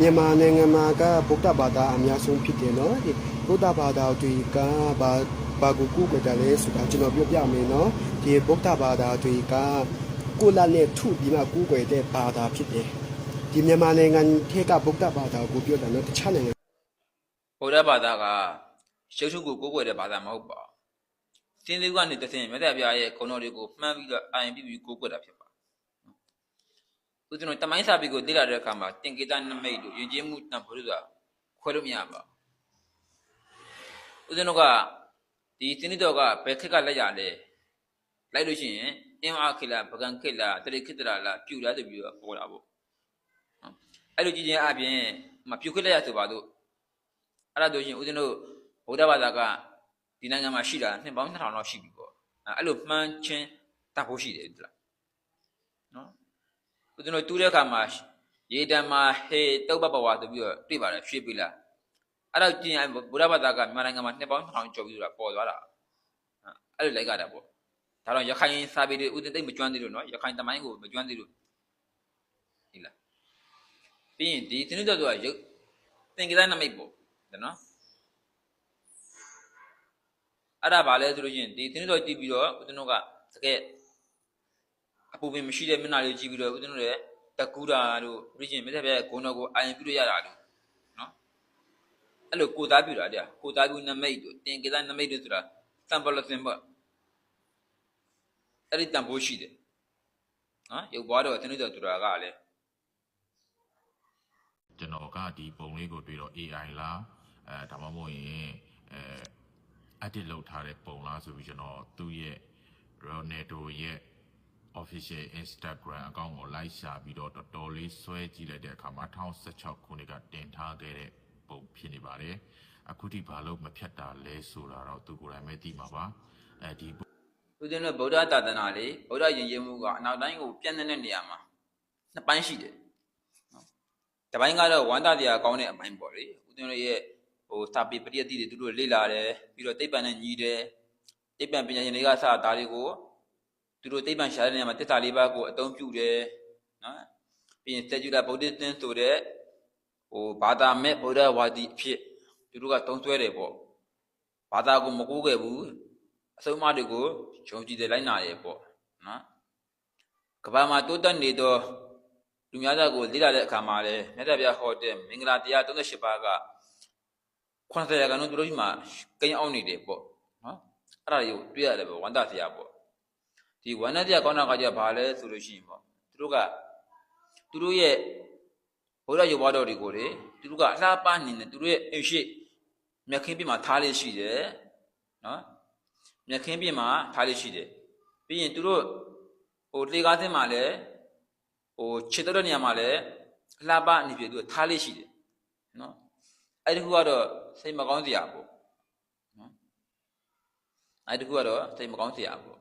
မြန်မာနိုင်ငံမှာကဗုဒ္ဓဘာသာအများဆုံးဖြစ်တယ်နော်ဒီဗုဒ္ဓဘာသာတွေကဘာဘာကိုကူကြတယ်လဲဆိုတာကျွန်တော်ပြောပြမယ်နော်ဒီဗုဒ္ဓဘာသာတွေကကိုလာနဲ့ထုပြီးမှကူကြတဲ့ဘာသာဖြစ်တယ်ဒီမြန်မာနိုင်ငံထဲကဗုဒ္ဓဘာသာကိုပြောတာနော်တခြားနိုင်ငံဗုဒ္ဓဘာသာကရုပ်ထုကိုကိုးကွယ်တဲ့ဘာသာမဟုတ်ပါဘူးစင်းသေးကနေတဆင်မြတ်စွာဘုရားရဲ့ဂုဏ်တော်တွေကိုမှန်းပြီးတော့အာရုံပြုပြီးကိုးကွယ်တာဖြစ်ပါ ဦးဇင်းတို့တမိုင်းစာပေကိုသိလာတဲ့အခါမှာတင်ကေတနမိတ်တို့ယဉ်ကျေးမှုတန်ဖိုးတို့ဆိုတာခွဲလို့မရပါဘူးဦးဇင်းတို့ကဒီစင်းသေးတော်ကဘယ်ခက်ကလက်ရလဲလိုက်လို့ရှိရင်အင်းအားခေလာပကံခေလာတရိခေတရာလာပြူလာဆိုပြီးတော့ပေါ်တာပေါ့အဲ့လိုကြည့်ခြင်းအပြင်မပြူခေလက်ရဆိုပါတော့အဲ့ဒါတို့ရှင်ဦးဇင်းတို့ဗုဒ္ဓဘာသာကဒီနိုင်ငံမှာရှိတာနှစ်ပေါင်း2000လောက်ရှိပြီပေါ့အဲ့လိုမှန်းချင်းတတ်ဖို့ရှိတယ်ဒီလားနော် ဦးဇင်းတို့တူးတဲ့အခါမှာရေတံမှာဟေတုတ်ပပဝါဆိုပြီးတော့တွေ့ပါတယ်ရွှေပြီလားအဲ့တော့ကျင်ဗုဒ္ဓဘာသာကမြန်မာနိုင်ငံမှာနှစ်ပေါင်း2000ကျော်ပြီဆိုတာပေါ်သွားတာအဲ့လိုလိုက်ကြတာပေါ့ဒါတော့ရခိုင်စာပေတွေဦးဇင်းသိမ့်မကျွမ်းသေးလို့နော်ရခိုင်တမိုင်းကိုမကျွမ်းသေးလို့ဒီလားပြီးရင်ဒီသင်္ကြန်တို့ကရုပ်သင်္ကေတနမိတ်ပေါ့ဒါနော်အဲ့ဒါဘာလဲဆိုလို့ရှိရင်ဒီသင်းတော်ကြည့်ပြီးတော့ဦးဇင်းတို့ကတကယ် အပူပင်မရှိတဲ့မျက်နှာလေးကြည့်ပြီးတော့ဦးဇင်းတို့ရဲ့တကူတာတို့ပြည့်ချင်းမြတ်ပြရဲ့ဂုဏ်တော်ကိုအာရုံပြုလို့ရတာလို့နော်အဲ့လိုကိုသားပြုတာတဲ့ကိုသားပြုနမိတ်တို့တင်ကေသနမိတ်တို့ဆိုတာတန်ပလသင်ပေါ့အဲ့ဒီတန်ဖိုးရှိတယ်နော်ရုပ်ဘွားတော်သင်းတော်သူတော်ကလည်းကျွန်တော်ကဒီပုံလေးကိုတွေ့တော့ AI လားအဲဒါမှမဟုတ်ရင်အဲ edit လုပ်ထားတဲ့ပုံလားဆိုပြီးကျွန်တော်သူ့ရဲ့ Ronaldo ရဲ့ official Instagram account ကို like ရှာပြီးတော့တော်တော်လေးဆွဲကြည့်လိုက်တဲ့အခါမှာ2016ခုနှစ်ကတင်ထားခဲ့တဲ့ပုံဖြစ်နေပါတယ်အခုထိဘာလို့မဖြတ်တာလဲဆိုတာတော့သူကိုယ်တိုင်ပဲသိမှာပါအဲဒီဦးဇင်းတို့ဗုဒ္ဓသာသနာလေးဗုဒ္ဓယဉ်ကျေးမှုကအနောက်တိုင်းကိုပြန့်တဲ့နေရာမှာနှစ်ပိုင်းရှိတယ်နော်တစ်ပိုင်းကတော့ဝန္တာတရားကောင်းတဲ့အပိုင်းပေါ့လေဦးဇင်းတို့ရဲ့ဟိုစာပေပရိယတ်တိတွေသူတို့လေ့လာတယ်ပြီးတော့သိပ္ပံနဲ့ညီးတယ်သိပ္ပံပညာရှင်တွေကစတာတွေကို သူတို့သိပ္ပံရှာတဲ့နေရာမှာတစ္ဆာလေးပါးကိုအသုံးပြုတယ်နော်ပြီးရင် secular buddhism ဆိုတဲ့ဟိုဘာသာမဲ့ဗုဒ္ဓဝါဒီအဖြစ်သူတို့ကသုံးစွဲတယ်ပေါ့ဘာသာကိုမကူးခဲ့ဘူးအဆုံးအမတွေကိုယုံကြည်တယ်လိုက်နာရပေါ့နော်ကဘာမှာတိုးတက်နေသောလူများသားကိုလေ့လာတဲ့အခါမှာလည်းမြတ်စွာဘုရားဟောတဲ့မင်္ဂလာတရား38ပါးက90ရာခိုင်နှုန်းသူတို့ဒီမှာကိန်းအောင်နေတယ်ပေါ့နော်အဲ့ဒါတွေကိုတွေ့ရတယ်ပေါ့ဝန္တာဆရာပေါ့ ဒီဝန္တာဆရာကောင်းတာကကြဘာလဲဆိုလို့ရှိရင်ပေါ့သူတို့ကသူတို့ရဲ့ဘုရားရုပ်ဘွားတော်တွေကိုလေသူတို့ကအလားပါနေတယ်သူတို့ရဲ့အိမ်ရှိမြတ်ခင်းပြမှာထားလေးရှိတယ်နော်မြက်ခင်းပြင်မှာထားလေးရှိတယ်ပြီးရင်သူတို့ဟိုလေကားသင်းမှာလည်းဟိုခြေတော့တဲ့နေရာမှာလည်းအလှပအနေဖြင့်သူကထားလေးရှိတယ်နော်အဲ့ဒီခုကတော့စိတ်မကောင်းစရာပေါ့နော်အဲ့ဒီခုကတော့စိတ်မကောင်းစရာပေါ့